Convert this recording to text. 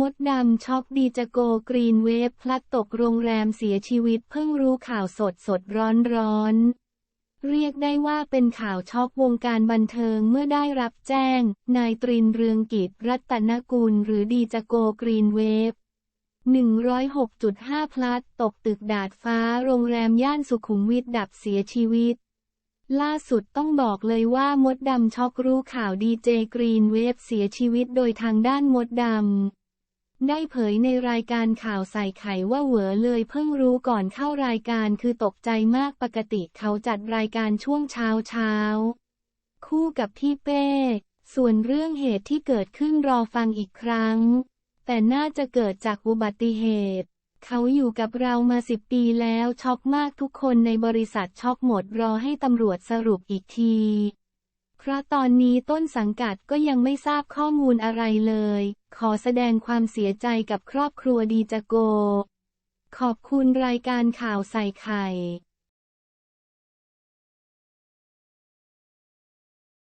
มดดำช็อกดีจโกกรีนเวฟพลัดตกโรงแรมเสียชีวิตเพิ่งรู้ข่าวสดสดร้อนร้อนเรียกได้ว่าเป็นข่าวช็อกวงการบันเทิงเมื่อได้รับแจ้ง นายตรินเรืองกิจรัตนกุลหรือดีจโกกรีนเวฟ 106.5 พลัดตกตึกดาดฟ้าโรงแรมย่านสุขุมวิทดับเสียชีวิต ล่าสุดต้องบอกเลยว่ามดดำช็อกรู้ข่าวดีเจกรีนเวฟเสียชีวิตโดยทางด้านมดดำ ได้เผยในรายการข่าวใส่ไข่ว่าเหวอเลยเพิ่งรู้ก่อนเข้ารายการคือตกใจมากปกติเขาจัดรายการช่วงเช้าเช้า คู่กับพี่เป้ ส่วนเรื่องเหตุที่เกิดขึ้นรอฟังอีกครั้ง แต่น่าจะเกิดจากอุบัติเหตุ เขาอยู่กับเรามาสิบปีแล้วช็อกมากทุกคนในบริษัทช็อกหมดรอให้ตำรวจสรุปอีกที เพราะตอนนี้ต้นสังกัดก็ยังไม่ทราบข้อมูลอะไรเลย ขอแสดงความเสียใจกับครอบครัวดีจโก ขอบคุณรายการข่าวใส่ไข่